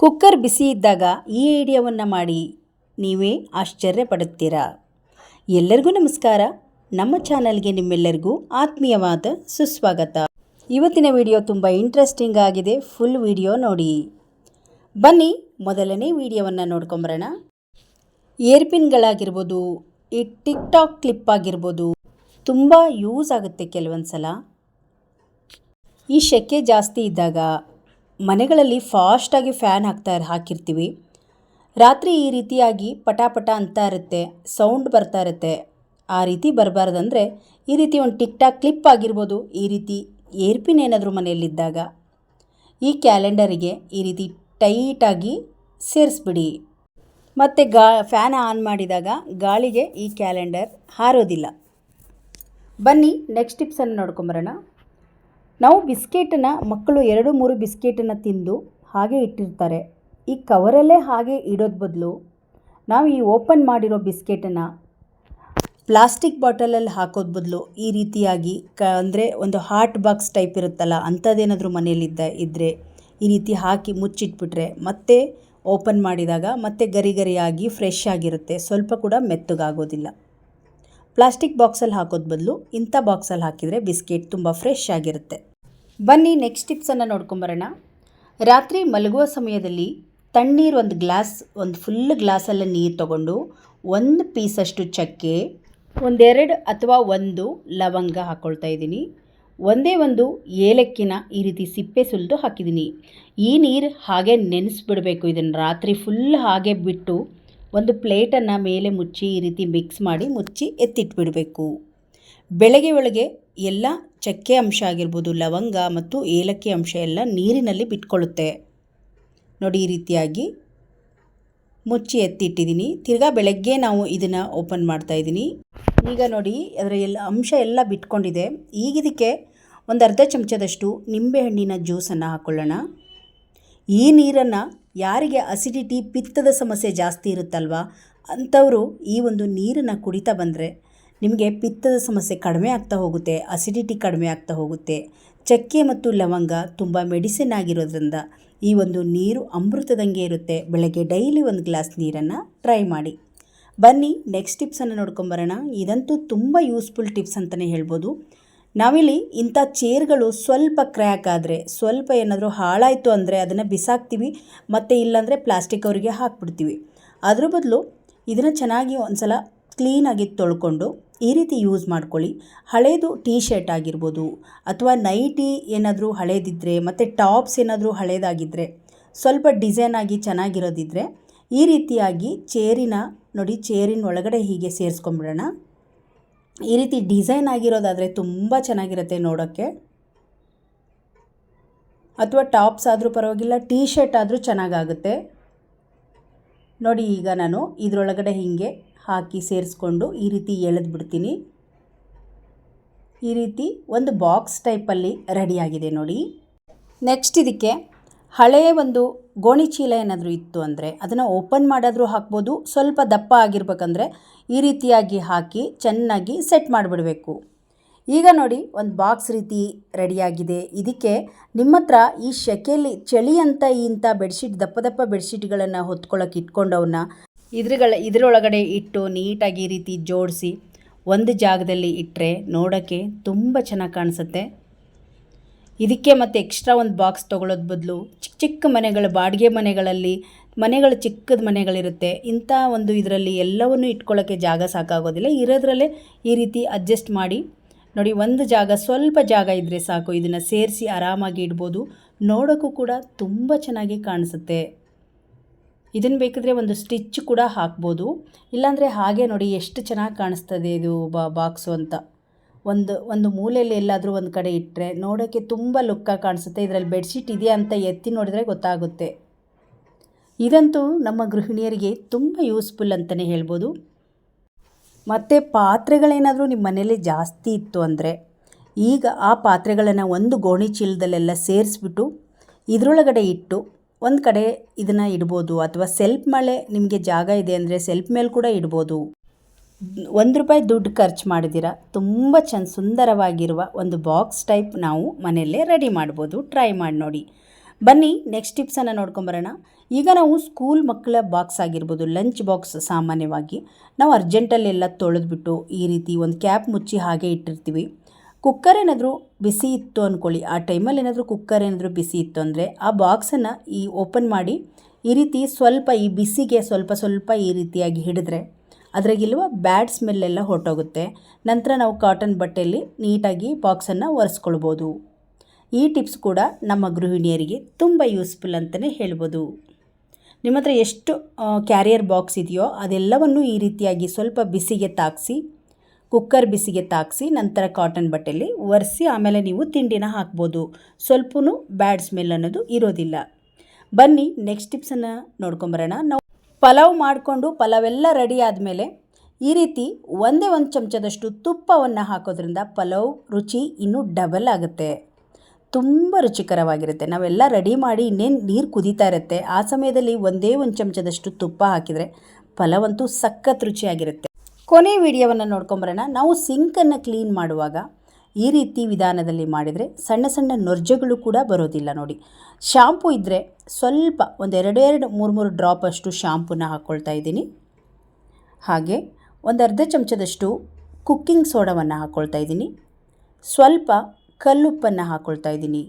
Cooker ಬಿಸಿ ಇದ್ದಾಗ ಈ ಐಡಿಯಾವನ್ನು ಮಾಡಿ ನೀವೇ ಆಶ್ಚರ್ಯ ಪಡುತ್ತೀರಾ ಎಲ್ಲರಿಗೂ ನಮಸ್ಕಾರ. ನಮ್ಮ ಚಾನಲ್ಗೆ ನಿಮ್ಮೆಲ್ಲರಿಗೂ ಆತ್ಮೀಯವಾದ ಸುಸ್ವಾಗತ. ಇವತ್ತಿನ ವಿಡಿಯೋ ತುಂಬ ಇಂಟ್ರೆಸ್ಟಿಂಗ್ ಆಗಿದೆ. ಫುಲ್ ವಿಡಿಯೋ ನೋಡಿ. ಬನ್ನಿ, ಮೊದಲನೇ ವಿಡಿಯೋವನ್ನು ನೋಡ್ಕೊಂಬರೋಣ. ಏರ್ಪಿನ್ಗಳಾಗಿರ್ಬೋದು, ಈ ಟಿಕ್ ಟಾಕ್ ಕ್ಲಿಪ್ ಆಗಿರ್ಬೋದು, ತುಂಬ ಯೂಸ್ ಆಗುತ್ತೆ ಕೆಲವೊಂದು ಸಲ ಈ ಶೆಕೆ ಜಾಸ್ತಿ ಇದ್ದಾಗ ಮನೆಗಳಲ್ಲಿ ಫಾಸ್ಟಾಗಿ ಫ್ಯಾನ್ ಹಾಕ್ತಾ ಹಾಕಿರ್ತೀವಿ. ರಾತ್ರಿ ಈ ರೀತಿಯಾಗಿ ಪಟಾಪಟ ಅಂತ ಇರುತ್ತೆ, ಸೌಂಡ್ ಬರ್ತಾ ಇರುತ್ತೆ. ಆ ರೀತಿ ಬರಬಾರ್ದಂದ್ರೆ ಈ ರೀತಿ ಒಂದು ಟಿಕ್ ಟಾಕ್ ಕ್ಲಿಪ್ ಆಗಿರ್ಬೋದು, ಈ ರೀತಿ ಏರ್ಪಿನ್ ಏನಾದರೂ ಮನೆಯಲ್ಲಿದ್ದಾಗ ಈ ಕ್ಯಾಲೆಂಡರಿಗೆ ಈ ರೀತಿ ಟೈಟಾಗಿ ಸೇರಿಸ್ಬಿಡಿ. ಮತ್ತು ಗಾ, ಫ್ಯಾನ್ ಆನ್ ಮಾಡಿದಾಗ ಗಾಳಿಗೆ ಈ ಕ್ಯಾಲೆಂಡರ್ ಹಾರೋದಿಲ್ಲ. ಬನ್ನಿ, ನೆಕ್ಸ್ಟ್ ಟಿಪ್ಸನ್ನು ನೋಡ್ಕೊಂಬರೋಣ. ನಾವು ಬಿಸ್ಕೆಟನ್ನು, ಮಕ್ಕಳು ಎರಡು ಮೂರು ಬಿಸ್ಕೆಟನ್ನು ತಿಂದು ಹಾಗೆ ಇಟ್ಟಿರ್ತಾರೆ. ಈ ಕವರಲ್ಲೇ ಹಾಗೆ ಇಡೋದು ಬದಲು ನಾವು ಈ ಓಪನ್ ಮಾಡಿರೋ ಬಿಸ್ಕೆಟನ್ನು ಪ್ಲಾಸ್ಟಿಕ್ ಬಾಟಲಲ್ಲಿ ಹಾಕೋದು ಬದಲು ಈ ರೀತಿಯಾಗಿ ಕ ಅಂದರೆ ಒಂದು ಹಾಟ್ ಬಾಕ್ಸ್ ಟೈಪ್ ಇರುತ್ತಲ್ಲ, ಅಂಥದ್ದೇನಾದರೂ ಮನೆಯಲ್ಲಿದ್ದ ಇದ್ದರೆ ಈ ರೀತಿ ಹಾಕಿ ಮುಚ್ಚಿಟ್ಬಿಟ್ರೆ ಮತ್ತೆ ಓಪನ್ ಮಾಡಿದಾಗ ಮತ್ತೆ ಗರಿ ಗರಿಯಾಗಿ ಫ್ರೆಶ್ ಆಗಿರುತ್ತೆ, ಸ್ವಲ್ಪ ಕೂಡ ಮೆತ್ತಗಾಗೋದಿಲ್ಲ. ಪ್ಲಾಸ್ಟಿಕ್ ಬಾಕ್ಸಲ್ಲಿ ಹಾಕೋದು ಬದಲು ಇಂಥ ಬಾಕ್ಸಲ್ಲಿ ಹಾಕಿದರೆ ಬಿಸ್ಕೆಟ್ ತುಂಬ ಫ್ರೆಶ್ ಆಗಿರುತ್ತೆ. ಬನ್ನಿ ನೆಕ್ಸ್ಟ್ ಟಿಪ್ಸನ್ನು ನೋಡ್ಕೊಂಬರೋಣ ರಾತ್ರಿ ಮಲಗುವ ಸಮಯದಲ್ಲಿ ತಣ್ಣೀರು ಒಂದು ಗ್ಲಾಸ್ ಒಂದು ಫುಲ್ ಗ್ಲಾಸಲ್ಲಿ ನೀರು ತಗೊಂಡು ಒಂದು ಪೀಸಷ್ಟು ಚಕ್ಕೆ ಒಂದೆರಡು ಅಥವಾ ಒಂದು ಲವಂಗ ಹಾಕ್ಕೊಳ್ತಾ ಇದ್ದೀನಿ. ಒಂದೇ ಒಂದು ಏಲಕ್ಕಿನ ಈ ರೀತಿ ಸಿಪ್ಪೆ ಸುಲಿದು ಹಾಕಿದ್ದೀನಿ. ಈ ನೀರು ಹಾಗೆ ನೆನೆಸ್ಬಿಡಬೇಕು ಇದನ್ನು ರಾತ್ರಿ ಫುಲ್ ಹಾಗೆ ಬಿಟ್ಟು ಒಂದು ಪ್ಲೇಟನ್ನು ಮೇಲೆ ಮುಚ್ಚಿ ಈ ರೀತಿ ಮಿಕ್ಸ್ ಮಾಡಿ ಮುಚ್ಚಿ ಎತ್ತಿಟ್ಬಿಡಬೇಕು. ಬೆಳಗ್ಗೆ ಒಳಗೆ ಎಲ್ಲ ಚಕ್ಕೆ ಅಂಶ ಆಗಿರ್ಬೋದು, ಲವಂಗ ಮತ್ತು ಏಲಕ್ಕಿ ಅಂಶ ಎಲ್ಲ ನೀರಿನಲ್ಲಿ ಬಿಟ್ಕೊಳ್ಳುತ್ತೆ. ನೋಡಿ ಈ ರೀತಿಯಾಗಿ ಮುಚ್ಚಿ ಎತ್ತಿಟ್ಟಿದ್ದೀನಿ. ತಿರ್ಗಾ ಬೆಳಗ್ಗೆ ನಾವು ಇದನ್ನು ಓಪನ್ ಮಾಡ್ತಾ ಇದ್ದೀನಿ. ಈಗ ನೋಡಿ ಅದರ ಎಲ್ಲ ಅಂಶ ಎಲ್ಲ ಬಿಟ್ಕೊಂಡಿದೆ. ಈಗ ಇದಕ್ಕೆ ಒಂದು ಅರ್ಧ ಚಮಚದಷ್ಟು ನಿಂಬೆಹಣ್ಣಿನ ಜ್ಯೂಸನ್ನು ಹಾಕ್ಕೊಳ್ಳೋಣ ಈ ನೀರನ್ನು ಯಾರಿಗೆ ಅಸಿಡಿಟಿ ಪಿತ್ತದ ಸಮಸ್ಯೆ ಜಾಸ್ತಿ ಇರುತ್ತಲ್ವ, ಅಂಥವರು ಈ ಒಂದು ನೀರನ್ನು ಕುಡಿತಾ ಬಂದರೆ ನಿಮಗೆ ಪಿತ್ತದ ಸಮಸ್ಯೆ ಕಡಿಮೆ ಆಗ್ತಾ ಹೋಗುತ್ತೆ ಅಸಿಡಿಟಿ ಕಡಿಮೆ ಆಗ್ತಾ ಹೋಗುತ್ತೆ. ಚಕ್ಕೆ ಮತ್ತು ಲವಂಗ ತುಂಬ ಮೆಡಿಸಿನ್ ಆಗಿರೋದ್ರಿಂದ ಈ ಒಂದು ನೀರು ಅಮೃತದಂಗೆ ಇರುತ್ತೆ. ಬೆಳಗ್ಗೆ ಡೈಲಿ ಒಂದು ಗ್ಲಾಸ್ ನೀರನ್ನು ಟ್ರೈ ಮಾಡಿ. ಬನ್ನಿ ನೆಕ್ಸ್ಟ್ ಟಿಪ್ಸನ್ನು ನೋಡ್ಕೊಂಬರೋಣ ಇದಂತೂ ತುಂಬ ಯೂಸ್ಫುಲ್ ಟಿಪ್ಸ್ ಅಂತಲೇ ಹೇಳ್ಬೋದು. ನಾವಿಲ್ಲಿ ಇಂಥ ಚೇರ್ಗಳು ಸ್ವಲ್ಪ ಕ್ರ್ಯಾಕ್ ಆದರೆ, ಸ್ವಲ್ಪ ಏನಾದರೂ ಹಾಳಾಯಿತು ಅಂದರೆ ಅದನ್ನು ಬಿಸಾಕ್ತೀವಿ, ಮತ್ತು ಇಲ್ಲಾಂದರೆ ಪ್ಲಾಸ್ಟಿಕ್ ಅವರಿಗೆ ಹಾಕ್ಬಿಡ್ತೀವಿ. ಅದ್ರ ಬದಲು ಇದನ್ನು ಚೆನ್ನಾಗಿ ಒಂದು ಸಲ ಕ್ಲೀನಾಗಿ ತೊಳ್ಕೊಂಡು ಈ ರೀತಿ ಯೂಸ್ ಮಾಡ್ಕೊಳ್ಳಿ. ಹಳೇದು ಟೀ ಶರ್ಟ್ ಆಗಿರ್ಬೋದು ಅಥವಾ ನೈಟಿ ಏನಾದರೂ ಹಳೇದಿದ್ದರೆ ಮತ್ತು ಟಾಪ್ಸ್ ಏನಾದರೂ ಹಳೇದಾಗಿದ್ದರೆ ಸ್ವಲ್ಪ ಡಿಸೈನ್ ಆಗಿ ಚೆನ್ನಾಗಿರೋದಿದ್ದರೆ ಈ ರೀತಿಯಾಗಿ ಚೇರಿನ ನೋಡಿ ಚೇರಿನ ಒಳಗಡೆ ಹೀಗೆ ಸೇರಿಸ್ಕೊಂಬಿಡೋಣ ಈ ರೀತಿ ಡಿಸೈನ್ ಆಗಿರೋದಾದರೆ ತುಂಬ ಚೆನ್ನಾಗಿರುತ್ತೆ ನೋಡೋಕ್ಕೆ. ಅಥವಾ ಟಾಪ್ಸ್ ಆದರೂ ಪರವಾಗಿಲ್ಲ ಟೀ ಶರ್ಟ್ ಆದರೂ ಚೆನ್ನಾಗಾಗುತ್ತೆ. ನೋಡಿ ಈಗ ನಾನು ಇದರೊಳಗಡೆ ಹೀಗೆ ಹಾಕಿ ಸೇರಿಸ್ಕೊಂಡು ಈ ರೀತಿ ಎಳೆದು ಬಿಡ್ತೀನಿ. ಈ ರೀತಿ ಒಂದು ಬಾಕ್ಸ್ ಟೈಪಲ್ಲಿ ರೆಡಿಯಾಗಿದೆ ನೋಡಿ. ನೆಕ್ಸ್ಟ್ ಇದಕ್ಕೆ ಹಳೆಯ ಒಂದು ಗೋಣಿ ಚೀಲ ಏನಾದರೂ ಇತ್ತು ಅಂದರೆ ಅದನ್ನು ಓಪನ್ ಮಾಡಾದರೂ ಹಾಕ್ಬೋದು. ಸ್ವಲ್ಪ ದಪ್ಪ ಆಗಿರ್ಬೇಕಂದ್ರೆ ಈ ರೀತಿಯಾಗಿ ಹಾಕಿ ಚೆನ್ನಾಗಿ ಸೆಟ್ ಮಾಡಿಬಿಡಬೇಕು. ಈಗ ನೋಡಿ ಒಂದು ಬಾಕ್ಸ್ ರೀತಿ ರೆಡಿಯಾಗಿದೆ ಇದಕ್ಕೆ ನಿಮ್ಮ ಹತ್ರ ಈ ಶೆಕೆಯಲ್ಲಿ ಚಳಿ ಅಂತ ಇಂಥ ಬೆಡ್ಶೀಟ್ ದಪ್ಪ ದಪ್ಪ ಬೆಡ್ಶೀಟ್ಗಳನ್ನು ಹೊತ್ಕೊಳ್ಳೋಕೆ ಇಟ್ಕೊಂಡವನ್ನ ಇದ್ರಗಳ, ಇದರೊಳಗಡೆ ಇಟ್ಟು ನೀಟಾಗಿ ಈ ರೀತಿ ಜೋಡಿಸಿ ಒಂದು ಜಾಗದಲ್ಲಿ ಇಟ್ಟರೆ ನೋಡೋಕ್ಕೆ ತುಂಬ ಚೆನ್ನಾಗಿ ಕಾಣಿಸುತ್ತೆ. ಇದಕ್ಕೆ ಮತ್ತು ಎಕ್ಸ್ಟ್ರಾ ಒಂದು ಬಾಕ್ಸ್ ತೊಗೊಳೋದು ಬದಲು ಚಿಕ್ಕ ಚಿಕ್ಕ ಮನೆಗಳು, ಬಾಡಿಗೆ ಮನೆಗಳಲ್ಲಿ, ಮನೆಗಳು ಚಿಕ್ಕದ ಮನೆಗಳಿರುತ್ತೆ. ಇಂಥ ಒಂದು ಇದರಲ್ಲಿ ಎಲ್ಲವನ್ನೂ ಇಟ್ಕೊಳ್ಳೋಕ್ಕೆ ಜಾಗ ಸಾಕಾಗೋದಿಲ್ಲ. ಇರೋದ್ರಲ್ಲೇ ಈ ರೀತಿ ಅಡ್ಜಸ್ಟ್ ಮಾಡಿ, ನೋಡಿ ಒಂದು ಜಾಗ, ಸ್ವಲ್ಪ ಜಾಗ ಇದ್ದರೆ ಸಾಕು. ಇದನ್ನು ಸೇರಿಸಿ ಆರಾಮಾಗಿ ಇಡ್ಬೋದು. ನೋಡೋಕ್ಕೂ ಕೂಡ ತುಂಬ ಚೆನ್ನಾಗಿ ಕಾಣಿಸುತ್ತೆ. ಇದನ್ನು ಬೇಕಿದ್ರೆ ಒಂದು ಸ್ಟಿಚ್ ಕೂಡ ಹಾಕ್ಬೋದು. ಇಲ್ಲಾಂದರೆ ಹಾಗೆ ನೋಡಿ ಎಷ್ಟು ಚೆನ್ನಾಗಿ ಕಾಣಿಸ್ತದೆ ಇದು ಬಾ, ಬಾಕ್ಸು ಅಂತ. ಒಂದು ಒಂದು ಮೂಲೆಯಲ್ಲಿ ಎಲ್ಲಾದರೂ ಒಂದು ಕಡೆ ಇಟ್ಟರೆ ನೋಡೋಕ್ಕೆ ತುಂಬ ಲುಕ್ಕಾಗಿ ಕಾಣಿಸುತ್ತೆ. ಇದರಲ್ಲಿ ಬೆಡ್ಶೀಟ್ ಇದೆಯಾ ಅಂತ ಎತ್ತಿ ನೋಡಿದರೆ ಗೊತ್ತಾಗುತ್ತೆ. ಇದಂತೂ ನಮ್ಮ ಗೃಹಿಣಿಯರಿಗೆ ತುಂಬ ಯೂಸ್ಫುಲ್ ಅಂತಲೇ ಹೇಳ್ಬೋದು. ಮತ್ತು ಪಾತ್ರೆಗಳೇನಾದರೂ ನಿಮ್ಮ ಮನೇಲಿ ಜಾಸ್ತಿ ಇತ್ತು ಅಂದರೆ ಈಗ ಆ ಪಾತ್ರೆಗಳನ್ನು ಒಂದು ಗೋಣಿ ಚೀಲದಲ್ಲೆಲ್ಲ ಸೇರಿಸ್ಬಿಟ್ಟು ಇದರೊಳಗಡೆ ಇಟ್ಟು ಒಂದು ಕಡೆ ಇದನ್ನು ಇಡ್ಬೋದು ಅಥವಾ ಸೆಲ್ಫ್ ಮಳೆ ನಿಮಗೆ ಜಾಗ ಇದೆ ಅಂದರೆ ಸೆಲ್ಫ್ ಮೇಲೆ ಕೂಡ ಇಡ್ಬೋದು. ಒಂದು ರೂಪಾಯಿ ದುಡ್ಡು ಖರ್ಚು ಮಾಡಿದಿರ, ತುಂಬ ಚೆಂದ ಸುಂದರವಾಗಿರುವ ಒಂದು ಬಾಕ್ಸ್ ಟೈಪ್ ನಾವು ಮನೆಯಲ್ಲೇ ರೆಡಿ ಮಾಡ್ಬೋದು. ಟ್ರೈ ಮಾಡಿ ನೋಡಿ. ಬನ್ನಿ ನೆಕ್ಸ್ಟ್ ಟಿಪ್ಸನ್ನು ನೋಡ್ಕೊಂಬರೋಣ ಈಗ ನಾವು ಸ್ಕೂಲ್ ಮಕ್ಕಳ ಬಾಕ್ಸ್ ಆಗಿರ್ಬೋದು ಲಂಚ್ ಬಾಕ್ಸ್ ಸಾಮಾನ್ಯವಾಗಿ. ನಾವು ಅರ್ಜೆಂಟಲ್ಲೆಲ್ಲ ತೊಳೆದ್ಬಿಟ್ಟು ಈ ರೀತಿ ಒಂದು ಕ್ಯಾಪ್ ಮುಚ್ಚಿ ಹಾಗೆ ಇಟ್ಟಿರ್ತೀವಿ. ಕುಕ್ಕರ್ ಏನಾದರೂ ಬಿಸಿ ಇತ್ತು ಅಂದ್ಕೊಳ್ಳಿ ಆ ಟೈಮಲ್ಲಿ ಏನಾದರೂ ಕುಕ್ಕರ್ ಏನಾದರೂ ಬಿಸಿ ಇತ್ತು ಅಂದರೆ ಆ ಬಾಕ್ಸನ್ನು ಈ ಓಪನ್ ಮಾಡಿ ಈ ರೀತಿ ಸ್ವಲ್ಪ ಈ ಬಿಸಿಗೆ ಸ್ವಲ್ಪ ಸ್ವಲ್ಪ ಈ ರೀತಿಯಾಗಿ ಹಿಡಿದ್ರೆ ಅದರಾಗಿಲ್ವ ಬ್ಯಾಡ್ ಸ್ಮೆಲ್ಲೆಲ್ಲ ಹೊರಟೋಗುತ್ತೆ. ನಂತರ ನಾವು ಕಾಟನ್ ಬಟ್ಟೆಯಲ್ಲಿ ನೀಟಾಗಿ ಬಾಕ್ಸನ್ನು ಒರೆಸ್ಕೊಳ್ಬೋದು. ಈ ಟಿಪ್ಸ್ ಕೂಡ ನಮ್ಮ ಗೃಹಿಣಿಯರಿಗೆ ತುಂಬ ಯೂಸ್ಫುಲ್ ಅಂತಲೇ ಹೇಳ್ಬೋದು. ನಿಮ್ಮ ಹತ್ರ ಎಷ್ಟು ಕ್ಯಾರಿಯರ್ ಬಾಕ್ಸ್ ಇದೆಯೋ ಅದೆಲ್ಲವನ್ನು ಈ ರೀತಿಯಾಗಿ ಸ್ವಲ್ಪ ಬಿಸಿಗೆ ತಾಗಿಸಿ ಕುಕ್ಕರ್ ಬಿಸಿಗೆ ತಾಗಿಸಿ ನಂತರ ಕಾಟನ್ ಬಟ್ಟೆಯಲ್ಲಿ ಒರೆಸಿ ಆಮೇಲೆ ನೀವು ತಿಂಡಿನ ಹಾಕ್ಬೋದು. ಸ್ವಲ್ಪನೂ ಬ್ಯಾಡ್ ಸ್ಮೆಲ್ ಅನ್ನೋದು ಇರೋದಿಲ್ಲ. ಬನ್ನಿ ನೆಕ್ಸ್ಟ್ ಟಿಪ್ಸನ್ನು ನೋಡ್ಕೊಂಬರೋಣ. ನಾವು ಪಲಾವ್ ಮಾಡಿಕೊಂಡು ಪಲಾವೆಲ್ಲ ರೆಡಿ ಆದಮೇಲೆ ಈ ರೀತಿ ಒಂದೇ ಒಂದು ಚಮಚದಷ್ಟು ತುಪ್ಪವನ್ನು ಹಾಕೋದ್ರಿಂದ ಪಲಾವ್ ರುಚಿ ಇನ್ನೂ ಡಬಲ್ ಆಗುತ್ತೆ. ತುಂಬ ರುಚಿಕರವಾಗಿರುತ್ತೆ. ನಾವೆಲ್ಲ ರೆಡಿ ಮಾಡಿ ಇನ್ನೇನು ನೀರು ಕುದೀತಾ ಇರುತ್ತೆ. ಆ ಸಮಯದಲ್ಲಿ ಒಂದೇ ಒಂದು ಚಮಚದಷ್ಟು ತುಪ್ಪ ಹಾಕಿದರೆ ಫಲವಂತೂ ಸಖತ್ ರುಚಿಯಾಗಿರುತ್ತೆ. ಕೊನೆ ವಿಡಿಯೋವನ್ನು ನೋಡ್ಕೊಂಬರೋಣ. ನಾವು ಸಿಂಕನ್ನು ಕ್ಲೀನ್ ಮಾಡುವಾಗ ಈ ರೀತಿ ವಿಧಾನದಲ್ಲಿ ಮಾಡಿದರೆ ಸಣ್ಣ ಸಣ್ಣ ನೊರ್ಜೆಗಳು ಕೂಡ ಬರೋದಿಲ್ಲ ನೋಡಿ. ಶಾಂಪು ಇದ್ದರೆ ಸ್ವಲ್ಪ ಒಂದು ಎರಡೆರಡು ಮೂರು ಮೂರು ಡ್ರಾಪ್ ಅಷ್ಟು ಶಾಂಪೂನ ಹಾಕ್ಕೊಳ್ತಾ ಇದ್ದೀನಿ. ಹಾಗೆ ಒಂದು ಅರ್ಧ ಚಮಚದಷ್ಟು ಕುಕ್ಕಿಂಗ್ ಸೋಡವನ್ನು ಹಾಕ್ಕೊಳ್ತಾ ಇದ್ದೀನಿ. ಸ್ವಲ್ಪ ಕಲ್ಲುಪ್ಪನ್ನು ಹಾಕ್ಕೊಳ್ತಾ ಇದ್ದೀನಿ.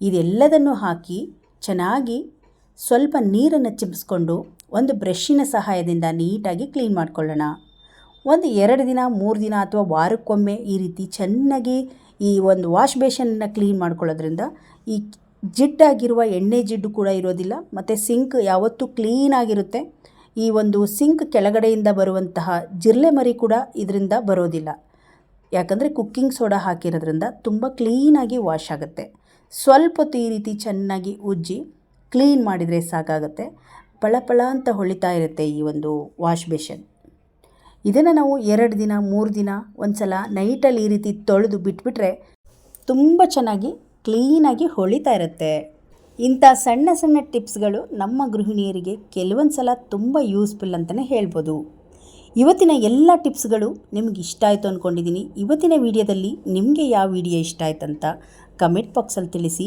ಇದೆಲ್ಲದನ್ನು ಹಾಕಿ ಚೆನ್ನಾಗಿ ಸ್ವಲ್ಪ ನೀರನ್ನು ಚಿಮ್ಸ್ಕೊಂಡು ಒಂದು ಬ್ರಷ್ಷಿನ ಸಹಾಯದಿಂದ ನೀಟಾಗಿ ಕ್ಲೀನ್ ಮಾಡ್ಕೊಳ್ಳೋಣ. ಒಂದು ಎರಡು ದಿನ, ಮೂರು ದಿನ ಅಥವಾ ವಾರಕ್ಕೊಮ್ಮೆ ಈ ರೀತಿ ಚೆನ್ನಾಗಿ ಈ ಒಂದು ವಾಶ್ ಬೇಷನ್ನ ಕ್ಲೀನ್ ಮಾಡ್ಕೊಳ್ಳೋದ್ರಿಂದ ಈ ಜಿಡ್ಡಾಗಿರುವ ಎಣ್ಣೆ ಜಿಡ್ಡು ಕೂಡ ಇರೋದಿಲ್ಲ, ಮತ್ತು ಸಿಂಕ್ ಯಾವತ್ತೂ ಕ್ಲೀನಾಗಿರುತ್ತೆ ಈ ಒಂದು ಸಿಂಕ್ ಕೆಳಗಡೆಯಿಂದ ಬರುವಂತಹ ಜಿರ್ಲೆ ಮರಿ ಕೂಡ ಇದರಿಂದ ಬರೋದಿಲ್ಲ. ಯಾಕಂದರೆ ಕುಕ್ಕಿಂಗ್ ಸೋಡಾ ಹಾಕಿರೋದ್ರಿಂದ ತುಂಬ ಕ್ಲೀನಾಗಿ ವಾಶ್ ಆಗುತ್ತೆ. ಸ್ವಲ್ಪ ಹೊತ್ತು ಈ ರೀತಿ ಚೆನ್ನಾಗಿ ಉಜ್ಜಿ ಕ್ಲೀನ್ ಮಾಡಿದರೆ ಸಾಕಾಗುತ್ತೆ. ಪಳ ಅಂತ ಹೊಳಿತಾ ಇರುತ್ತೆ ಈ ಒಂದು ವಾಶ್ ಬೇಷನ್. ಇದನ್ನು ನಾವು ಎರಡು ದಿನ, ಮೂರು ದಿನ ಒಂದು ಸಲ ನೈಟಲ್ಲಿ ಈ ರೀತಿ ತೊಳೆದು ಬಿಟ್ಬಿಟ್ರೆ ತುಂಬ ಚೆನ್ನಾಗಿ ಕ್ಲೀನಾಗಿ ಹೊಳಿತಾ ಇರುತ್ತೆ. ಇಂಥ ಸಣ್ಣ ಸಣ್ಣ ಟಿಪ್ಸ್ಗಳು ನಮ್ಮ ಗೃಹಿಣಿಯರಿಗೆ ಕೆಲವೊಂದು ಸಲ ತುಂಬ ಯೂಸ್ಫುಲ್ ಅಂತಲೇ ಹೇಳ್ಬೋದು. ಇವತ್ತಿನ ಎಲ್ಲ ಟಿಪ್ಸ್ಗಳು ನಿಮ್ಗೆ ಇಷ್ಟ ಆಯಿತು ಅಂದ್ಕೊಂಡಿದ್ದೀನಿ ಇವತ್ತಿನ ವಿಡಿಯೋದಲ್ಲಿ ನಿಮಗೆ ಯಾವ ವಿಡಿಯೋ ಇಷ್ಟ ಆಯ್ತಂತ ಕಮೆಂಟ್ ಬಾಕ್ಸಲ್ಲಿ ತಿಳಿಸಿ.